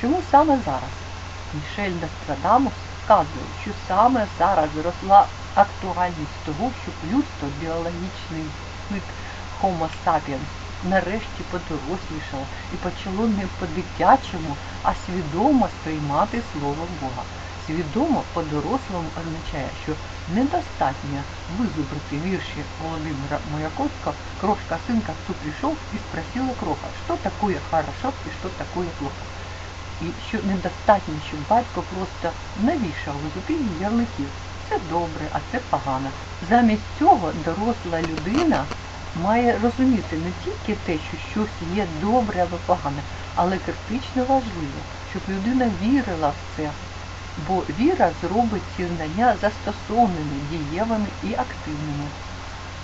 Чому саме зараз? Мішель Нострадамус вказує, що саме зараз зросла актуальність того, щоб людство біологічний вид Homo sapiens нарешті подорослішало і почало не по-дитячому, а свідомо сприймати Слово Бога. Свідомо по-дорослому означає, що недостатньо визубрити вірші Володимира Маяковського «Крошка сынка тут пришел и спросила кроха, що такое хорошо і що такое плохо. І що недостатньо, щоб батько просто навішав визупінні ярликів. Це добре, а це погано. Замість цього доросла людина має розуміти не тільки те, що щось є добре або погане, але критично важливо, щоб людина вірила в це, бо віра зробить ці знання застосованими, дієвими і активними.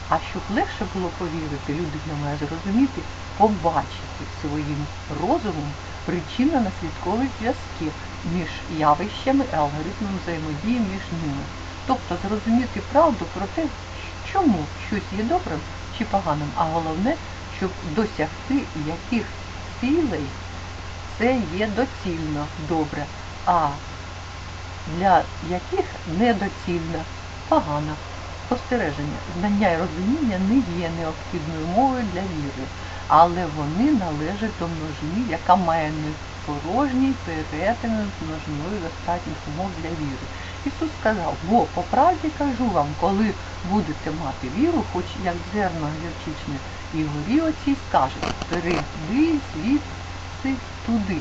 А щоб легше було повірити, людина має зрозуміти, побачити своїм розумом причинно-наслідкові зв'язки між явищами і алгоритмом взаємодії між ними. Тобто зрозуміти правду про те, чому щось є добрим чи поганим, а головне, щоб досягти яких цілей це є доцільно добре, а для яких недоцільно погано. Спостереження, знання і розуміння не є необхідною мовою для віри, але вони належать до множини, яка має непорожній перетин з множиною достатніх умов для віри. Ісус сказав, бо по правді кажу вам, коли будете мати віру, хоч як зерно гірчичне, і горі оцій скажуть, перейди звідси туди,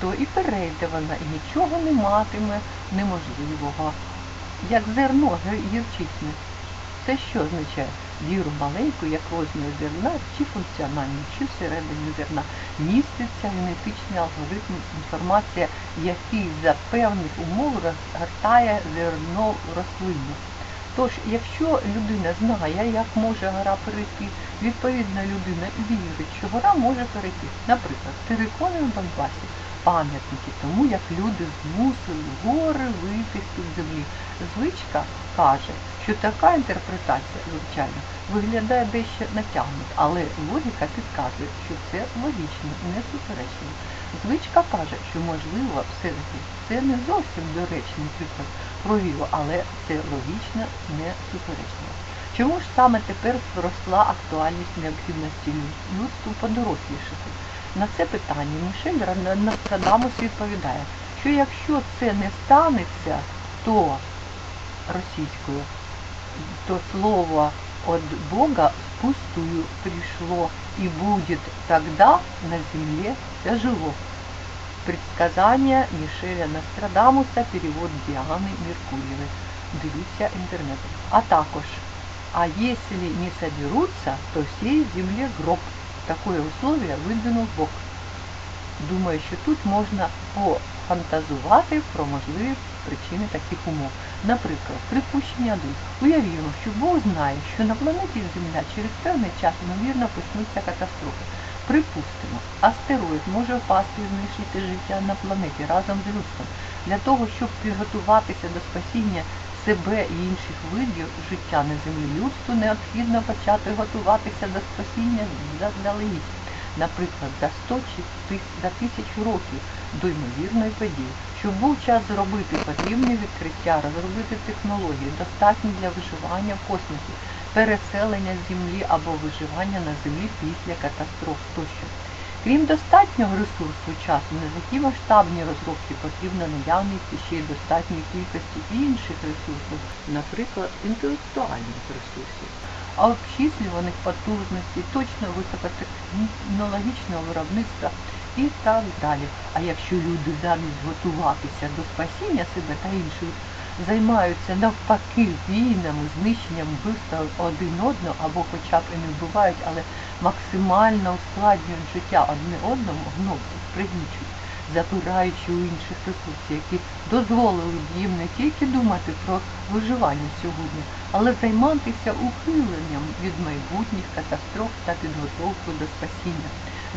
то і перейде вона, і нічого не матиме неможливого. Як зерно гірчичне. Це що означає? Віру маленьку, як розмір зерна, чи функціональну, чи всередині зерна, міститься генетичний алгоритм, інформація, який за певних умов розгортає зерно рослину. Тож, якщо людина знає, як може гора перейти, відповідна людина вірить, що гора може перейти. Наприклад, терикони в Донбасі пам'ятники тому, як люди змусили гори вийти з-під землі. Звичка каже, що така інтерпретація, звичайно, виглядає дещо натягнуто, але логіка підказує, що це логічно, не суперечливо. Звичка каже, що можливо все-таки це не зовсім доречний приклад про віру, але це логічно не суперечливо. Чому ж саме тепер зросла актуальність необхідності людству подорослішати? На це питання Мішель Нострадамус відповідає, що якщо це не станеться, то російською, то слово от Бога впустую пришло и будет тогда на земле тяжело. Предсказання Мішеля Нострадамуса, перевод Діани Меркурєвої. Дивіться інтернет. А також, а если не соберутся, то всей земле гроб. Такое условие видвинув Бог. Думаю, що тут можна пофантазувати про можливі причини таких умов. Наприклад, припущення один. Уявімо, що Бог знає, що на планеті Земля через певний час, ймовірно, почнуться катастрофи. Припустимо, астероїд може впасти і знищити життя на планеті разом з людством. Для того, щоб підготуватися до спасіння себе і інших видів життя на землі, людству необхідно почати готуватися до спасіння заздалегідь. Наприклад, за 100 чи за тисячу років до ймовірної події. Щоб був час зробити потрібне відкриття, розробити технології, достатні для виживання в космосі, переселення з землі або виживання на землі після катастроф тощо. Крім достатнього ресурсу часу, на такі масштабні розробки потрібна наявність ще й достатньої кількості інших ресурсів, наприклад, інтелектуальних ресурсів, а обчислюваних потужностей, точно високотехнологічного виробництва і так далі. А якщо люди замість готуватися до спасіння себе та інших, займаються навпаки війнами, знищенням вбивства один одного, або хоча б і не вбивають, але максимально ускладнюють життя одне одному, гнобтять, пригнічують, забираючи у інших ресурсів, які дозволили б їм не тільки думати про виживання сьогодні, але займатися ухиленням від майбутніх катастроф та підготовкою до спасіння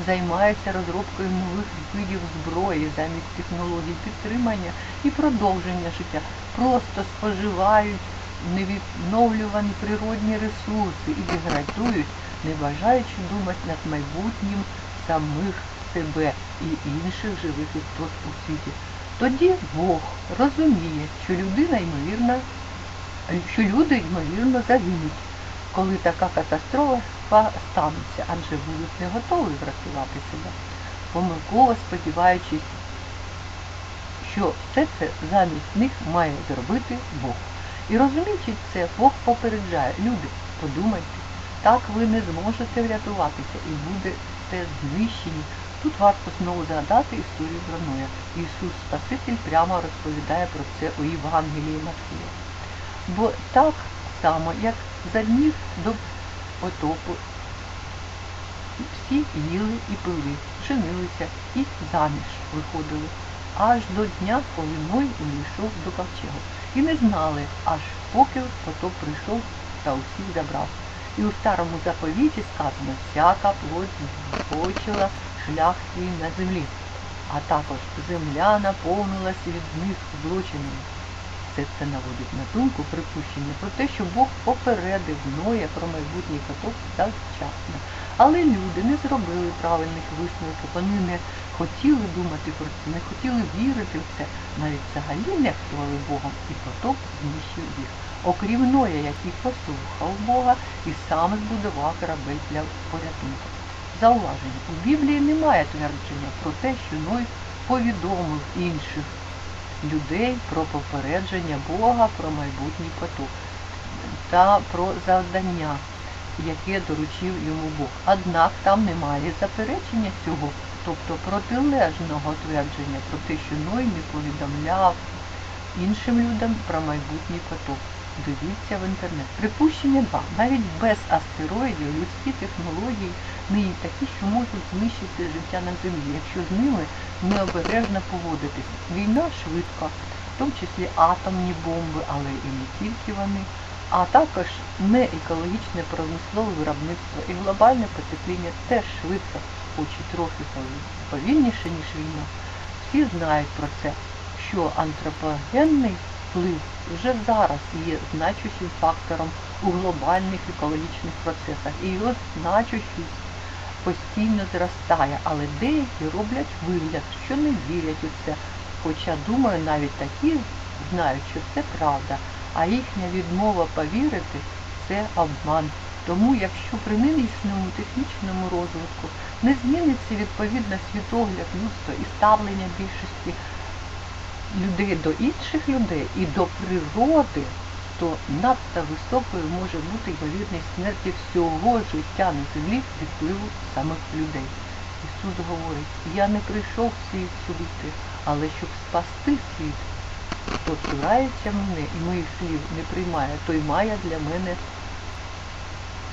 займаються розробкою нових видів зброї замість технологій підтримання і продовження життя, просто споживають невідновлювані природні ресурси і деградують, не бажаючи думати над майбутнім самих себе і інших живих істот у світі. Тоді Бог розуміє, що людина ймовірно, що люди ймовірно загинуть, коли така катастрофа станеться, адже будуть не готові врятувати себе, помилково сподіваючись, що все це замість них має зробити Бог. І розуміючи це, Бог попереджає, люди, подумайте, так ви не зможете врятуватися і будете знищені. Тут варто знову згадати історію про Ноя. Ісус Спаситель прямо розповідає про це у Євангелії Матфія. Бо так само, як за днів до потопу, всі їли і пили, женилися і заміж виходили, аж до дня, коли Ной увійшов до ковчегу. І не знали, аж поки потоп прийшов та усіх забрав. І у старому заповіті сказано, всяка плоть збочила шлях свій на землі, а також земля наповнилась від них злочинами. Це наводить на думку припущення про те, що Бог попередив Ноя про майбутній потоп завчасно. Але люди не зробили правильних висновків, вони не хотіли думати про це, не хотіли вірити в це, навіть взагалі нехтували Богом, і потоп знищив їх. Окрім Ноя, який послухав Бога і сам збудував корабель для порятунку. Зауваження, у Біблії немає твердження про те, що Ной повідомив інших людей про попередження Бога про майбутній потоп та про завдання, яке доручив йому Бог. Однак там немає заперечення цього, тобто протилежного твердження про те, що Ной не повідомляв іншим людям про майбутній потоп. Дивіться в інтернет. Припущення 2. Навіть без астероїдів людські технології нині такі, що можуть знищити життя на землі, якщо з ними необережно поводитись. Війна швидко, в тому числі атомні бомби, але і не тільки вони, а також неекологічне промислове виробництво і глобальне потепління теж швидко, хоч і трохи повільніше, ніж війна. Всі знають про це, що антропогенний вплив вже зараз є значущим фактором у глобальних екологічних процесах, і його значущість постійно зростає, але деякі роблять вигляд, що не вірять у це. Хоча, думаю, навіть такі знають, що це правда, а їхня відмова повірити це обман. Тому, якщо при нинішньому технічному розвитку не зміниться відповідно світогляд людства і ставлення більшості людей до інших людей і до природи, то надто високою може бути ймовірність смерті всього життя на землі від впливу самих людей. Ісус говорить, я не прийшов світ судити, але щоб спасти світ. Хто цурається мене і моїх слів не приймає, той має для мене,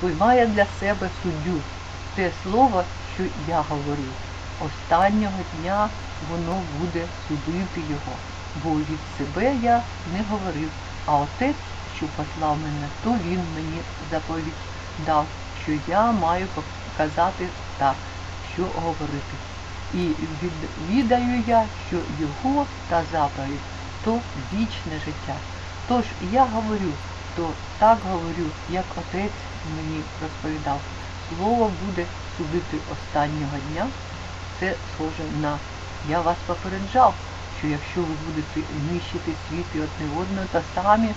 той має для себе суддю. Те слово, що я говорю. Останнього дня воно буде судити його. Бо від себе я не говорив, а отець, що послав мене, то він мені заповідь дав, що я маю показати так, що говорити. І від, відаю я, що його та заповідь то вічне життя. Тож я говорю, то так говорю, як отець мені розповідав. Слово буде судити останнього дня. Це схоже на я вас попереджав, що якщо ви будете нищити світ і одне одного, то самі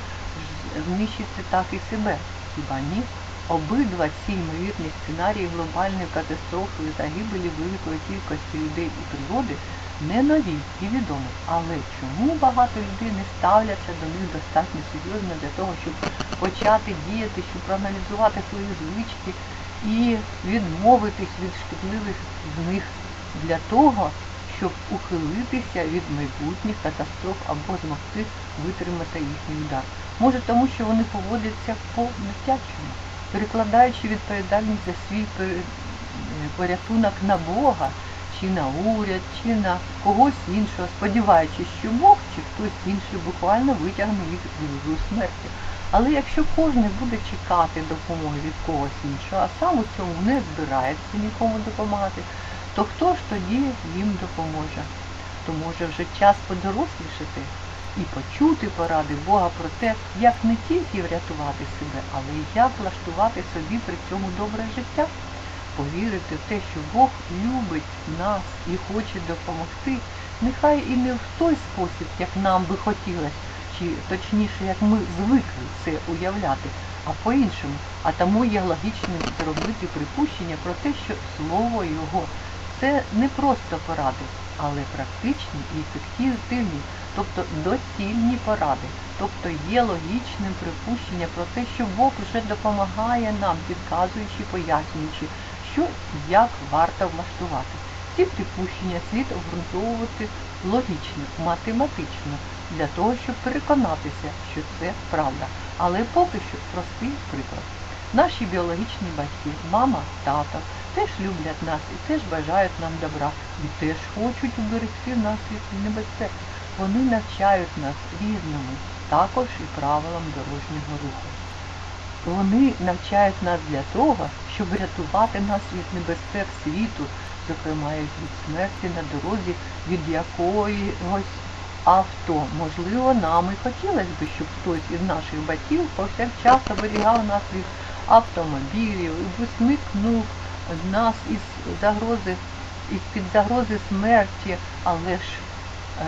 знищите так і себе. Хіба ні? Обидва ці ймовірні сценарії глобальної катастрофи і загибелі великої кількості людей і природи не нові і відомі. Але чому багато людей не ставляться до них достатньо серйозно для того, щоб почати діяти, щоб проаналізувати свої звички і відмовитись від шкідливих з них для того, щоб ухилитися від майбутніх катастроф або змогти витримати їхній удар. Може тому, що вони поводяться по дитячому, перекладаючи відповідальність за свій порятунок на Бога, чи на уряд, чи на когось іншого, сподіваючись, що Бог чи хтось інший буквально витягне їх з смерті. Але якщо кожен буде чекати допомоги від когось іншого, а сам у цьому не збирається нікому допомагати, то хто ж тоді їм допоможе? То може вже час подорослішати і почути поради Бога про те, як не тільки врятувати себе, але й як влаштувати собі при цьому добре життя. повірити в те, що Бог любить нас і хоче допомогти, нехай і не в той спосіб, як нам би хотілося, чи точніше, як ми звикли це уявляти, а по-іншому. А тому є логічним зробити припущення про те, що слово Його це не просто поради, але практичні і ефективні, тобто доцільні поради. Тобто є логічним припущення про те, що Бог вже допомагає нам, підказуючи, пояснюючи, що як варто влаштувати. Ці припущення слід обґрунтовувати логічно, математично, для того, щоб переконатися, що це правда. Але поки що простий приклад. Наші біологічні батьки, мама, тато, теж люблять нас і теж бажають нам добра, і теж хочуть уберегти нас від небезпек. Вони навчають нас різному, також і правилам дорожнього руху. Вони навчають нас для того, щоб рятувати нас від небезпек світу, зокрема і від смерті на дорозі, від якогось авто. Можливо, нам і хотілося б, щоб хтось із наших батьків повсякчас оберігав нас від автомобілів висмикнув нас із загрози, із під загрози смерті, але ж е,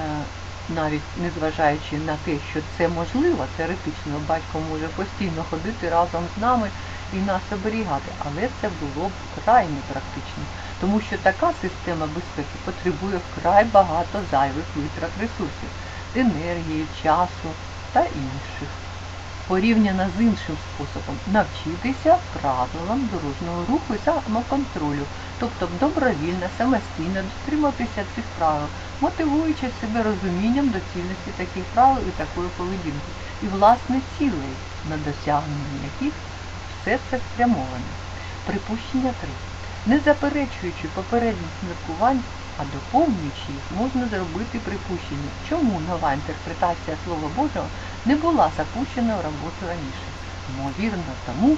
навіть незважаючи на те, що це можливо, теоретично батько може постійно ходити разом з нами і нас оберігати, але це було б вкрай непрактично, тому що така система безпеки потребує вкрай багато зайвих витрат ресурсів, енергії, часу та інших. Порівняно з іншим способом навчитися правилам дорожнього руху і самоконтролю, тобто добровільно, самостійно дотримуватися цих правил, мотивуючи себе розумінням доцільності таких правил і такої поведінки, і власне цілей, на досягнення яких все це спрямоване. Припущення 3. Не заперечуючи попередніх міркувань, а доповнюючи їх, можна зробити припущення, чому нова інтерпретація Слова Божого не була запущена в роботу раніше. Ймовірно, тому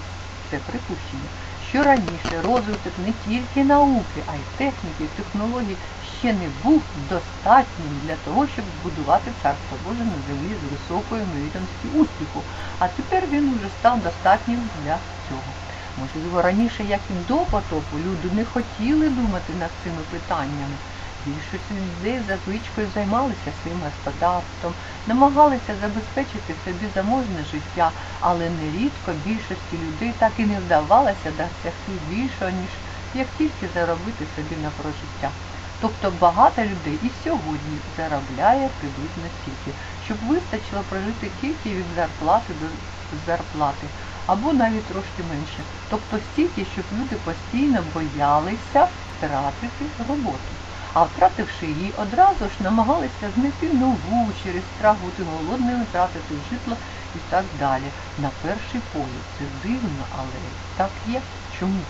це припущення, що раніше розвиток не тільки науки, а й техніки, технологій ще не був достатнім для того, щоб збудувати царство Боже на землі з високою ймовірністю успіху, а тепер він уже став достатнім для цього. Можливо, раніше, як і до потопу, люди не хотіли думати над цими питаннями. Більшість людей за звичкою займалися своїм господарством, намагалися забезпечити собі заможне життя, але нерідко більшості людей так і не вдавалося досягти більшого, ніж як тільки заробити собі на прожиття. Тобто багато людей і сьогодні заробляє приблизно стільки, щоб вистачило прожити тільки від зарплати до зарплати, або навіть трошки менше. Тобто стільки, щоб люди постійно боялися втратити роботу. А втративши її, одразу ж намагалися знайти нову через страх бути голодними, втратити житло і так далі. На перший погляд. Це дивно, але так є. Чому?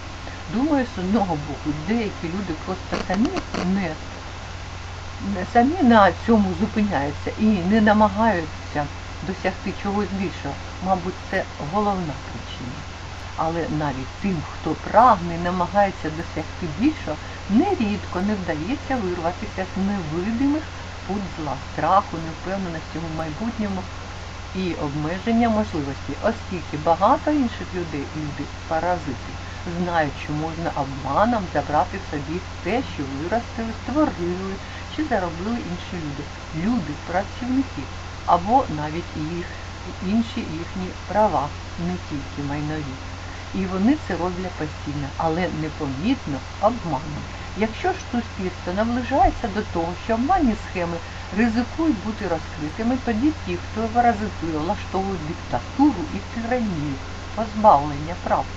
Думаю, з одного боку, деякі люди просто самі не, не самі на цьому зупиняються і не намагаються досягти чогось більшого. Мабуть, це головна причина. Але навіть тим, хто прагне намагається досягти більшого, нерідко не вдається вирватися з невидимих пут зла, страху, невпевненості в майбутньому і обмеження можливостей, оскільки багато інших людей, люди паразити, знають, що можна обманом забрати собі те, що виростили, створили чи заробили інші люди. Люди, працівники, або навіть їх інші їхні права, не тільки майнові. І вони це роблять постійно, але непомітно обманом. Якщо ж суспільство наближається до того, що обманні схеми ризикують бути розкритими, тоді ті, хто паразитує, влаштовують диктатуру і тиранію, позбавлення прав,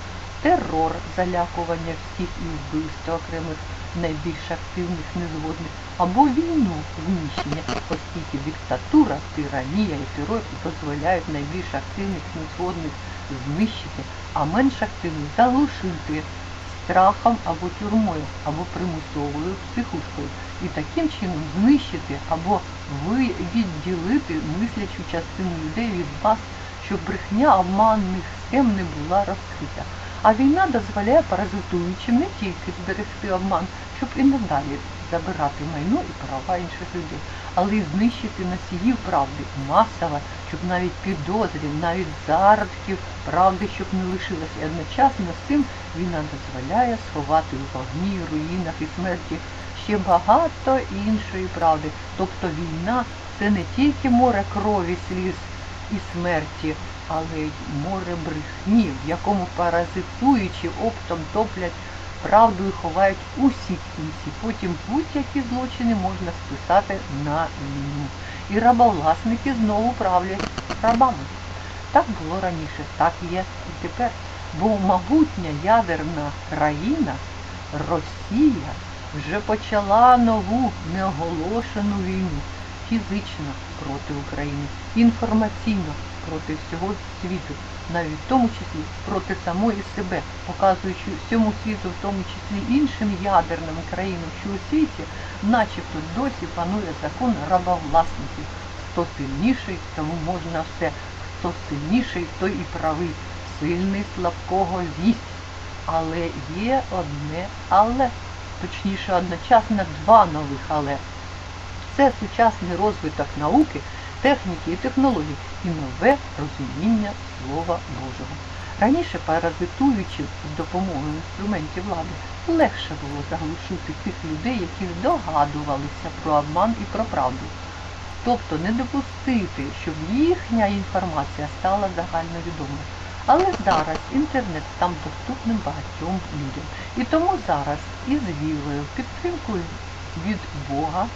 терор, залякування всіх і вбивство окремих найбільш активних незгодних, або війну знищення, оскільки диктатура, тиранія і терор дозволяють найбільш активних незгодних знищити, а менш активних заглушити страхом або тюрмою, або примусовою психушкою, і таким чином знищити або відділити мислячу частину людей від вас, щоб брехня обманних схем не була розкрита. А війна дозволяє паразитуючим не тільки зберегти обман, щоб і надалі забирати майно і права інших людей, але й знищити носіїв правди масово, щоб навіть підозрів, навіть зародків правди, щоб не лишилось. І одночасно з цим війна дозволяє сховати у вогні, руїнах і смерті ще багато іншої правди. Тобто війна це не тільки море крові, сліз і смерті, але й море брехні, в якому паразитуючи оптом топлять правду і ховають усі кінці. Потім будь-які злочини можна списати на війну. І рабовласники знову правлять рабами. Так було раніше, так є і тепер. Бо могутня ядерна країна Росія вже почала нову неоголошену війну фізично проти України, інформаційно проти всього світу, навіть в тому числі проти самої себе, показуючи всьому світу, в тому числі іншим ядерним країнам, що у світі, начебто досі панує закон рабовласників. Хто сильніший, тому можна все. Хто сильніший, той і правий. Сильний слабкого з'їсть. Але є одне але, точніше одночасно два нових але. Це сучасний розвиток науки, техніки і технологій і нове розуміння Слова Божого. Раніше, паразитуючи з допомогою інструментів влади, легше було заглушити тих людей, які здогадувалися про обман і про правду. Тобто не допустити, щоб їхня інформація стала загальновідомою. Але зараз інтернет став доступним багатьом людям. І тому зараз із вірою, підтримкою від Бога,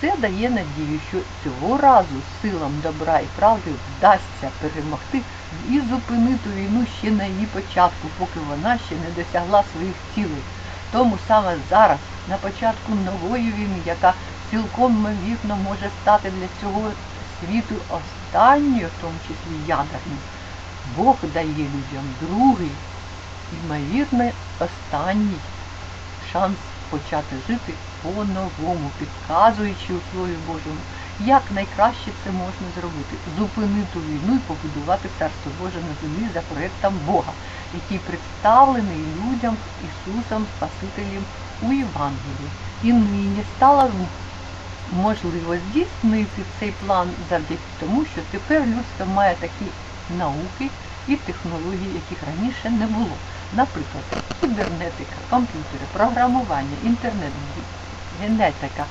це дає надію, що цього разу силам добра і правди вдасться перемогти і зупинити війну ще на її початку, поки вона ще не досягла своїх цілей. Тому саме зараз, на початку нової війни, яка цілком ймовірно може стати для цього світу останньою, в тому числі ядерною, Бог дає людям другий, ймовірно, останній шанс почати жити по-новому, підказуючи у Слові Божому, як найкраще це можна зробити. Зупинити війну і побудувати Царство Боже на землі за проєктом Бога, який представлений людям Ісусом Спасителем у Євангелії. І нині стало можливо здійснити цей план завдяки тому, що тепер людство має такі науки і технології, яких раніше не було. Наприклад, кібернетика, комп'ютери, програмування, інтернет, генетика,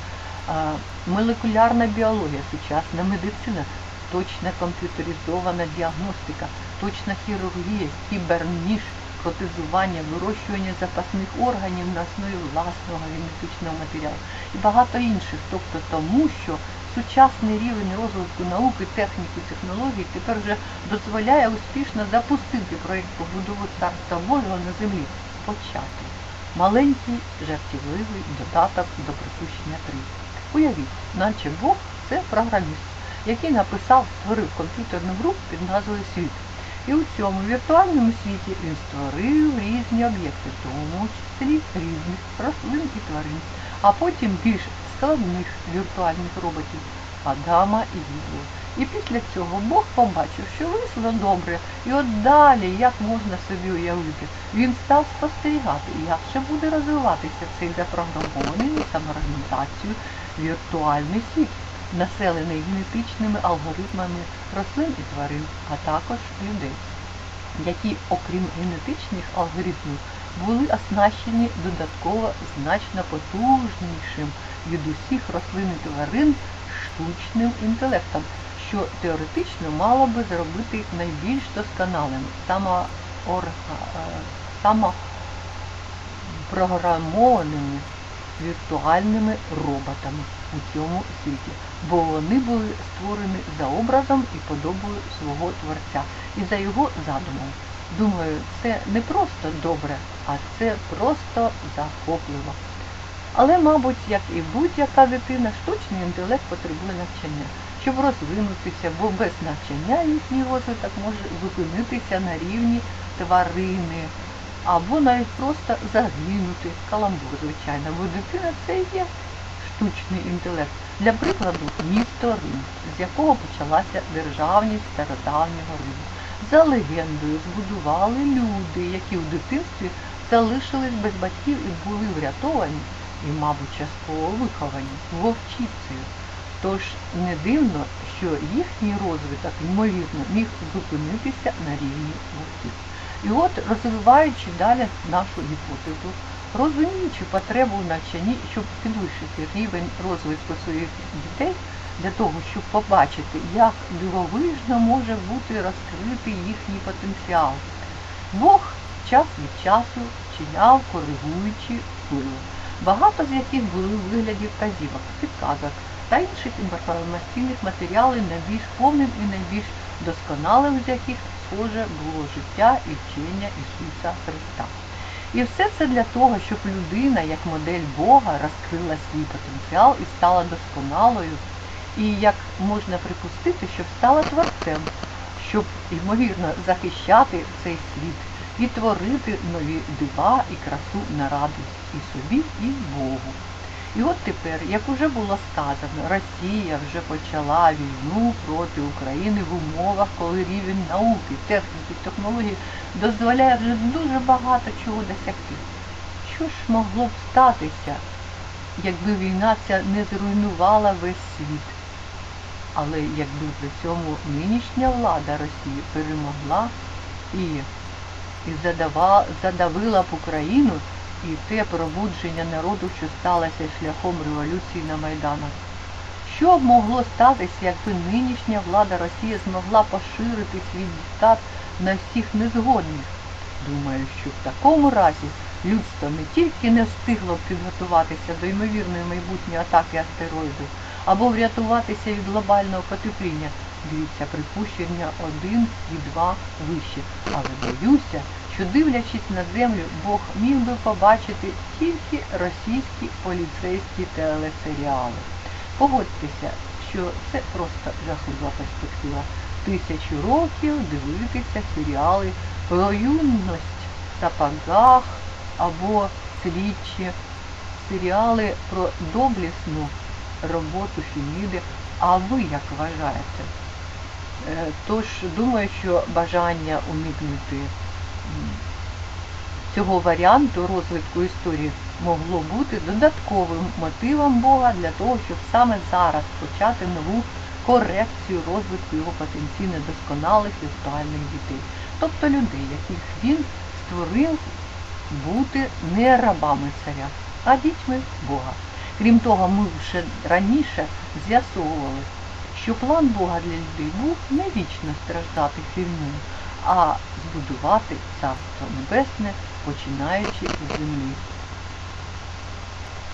молекулярна біологія, сучасна медицина, точна комп'ютеризована діагностика, точна хірургія, кіберніж, протезування, вирощування запасних органів на основі власного генетичного матеріалу і багато інших. Тобто тому, що сучасний рівень розвитку науки, техніки, технологій тепер вже дозволяє успішно запустити проєкт побудови царства Божого на землі. Почати. Маленький жартівливий додаток до припущення 3. Уявіть, наче Бог це програміст, який написав, створив комп'ютерну гру під назвою Світ. І у цьому віртуальному світі він створив різні об'єкти, в тому числі різних рослин і тварин, а потім більш складних віртуальних роботів Адама і Єву. І після цього Бог побачив, що вийшло добре, і от далі, як можна собі уявити, він став спостерігати, як ще буде розвиватися цей запрограмований самоорганізацією віртуальний світ, населений генетичними алгоритмами рослин і тварин, а також людей, які, окрім генетичних алгоритмів, були оснащені додатково значно потужнішим від усіх рослин і тварин штучним інтелектом, що теоретично мало би зробити найбільш досконалими, самопрограмованими віртуальними роботами у цьому світі, бо вони були створені за образом і подобою свого Творця і за його задумом. Думаю, це не просто добре, а це просто захопливо. Але, мабуть, як і будь-яка дитина, штучний інтелект потребує навчання, щоб розвинутися, бо без навчання їхній розвиток може зупинитися на рівні тварини, або навіть просто загинути. Каламбур, звичайно, бо дитина це є штучний інтелект. Для прикладу, місто Рим, з якого почалася державність стародавнього Риму. За легендою збудували люди, які в дитинстві залишились без батьків і були врятовані і, мабуть, частково виховані вовчицею. Тож не дивно, що їхній розвиток, ймовірно, міг зупинитися на рівні вовків. І от, розвиваючи далі нашу гіпотезу, розуміючи потребу в навчанні, щоб підвищити рівень розвитку своїх дітей, для того, щоб побачити, як дивовижно може бути розкритий їхній потенціал. Бог час від часу вчиняв коригуючі впливи, багато з яких були в вигляді вказівок, підказок та інших інформаційних матеріалів найбільш повним і найбільш досконалим з яких схоже було життя і вчення Ісуса Христа. І все це для того, щоб людина, як модель Бога, розкрила свій потенціал і стала досконалою, і як можна припустити, щоб стала творцем, щоб, ймовірно, захищати цей світ і творити нові дива і красу на радість і собі, і Богу. І от тепер, як уже було сказано, Росія вже почала війну проти України в умовах, коли рівень науки, техніки, технологій дозволяє вже дуже багато чого досягти. Що ж могло б статися, якби війна ця не зруйнувала весь світ? Але якби при цьому нинішня влада Росії перемогла і, і задава, задавила б Україну, і те пробудження народу, що сталося шляхом революції на Майданах. Що б могло статися, якби нинішня влада Росії змогла поширити свій диктат на всіх незгодних? Думаю, що в такому разі людство не тільки не встигло підготуватися до ймовірної майбутньої атаки астероїду, або врятуватися від глобального потепління. Дивіться, припущення 1 і 2 вище. Але боюся, що дивлячись на землю, Бог міг би побачити тільки російські поліцейські телесеріали. Погодьтеся, що це просто жахлива перспектива. Тисячу років дивитися серіали про юність в сапогах або слідчі, серіали про доблісну роботу Феміди. А ви як вважаєте? Е, Тож думаю, що бажання уникнути цього варіанту розвитку історії могло бути додатковим мотивом Бога для того, щоб саме зараз почати нову корекцію розвитку його потенційно досконалих і актуальних дітей, тобто людей, яких він створив бути не рабами царя, а дітьми Бога. Крім того, ми вже раніше з'ясовували, що план Бога для людей був не вічно страждати фільмою, а збудувати царство небесне, починаючи з землі.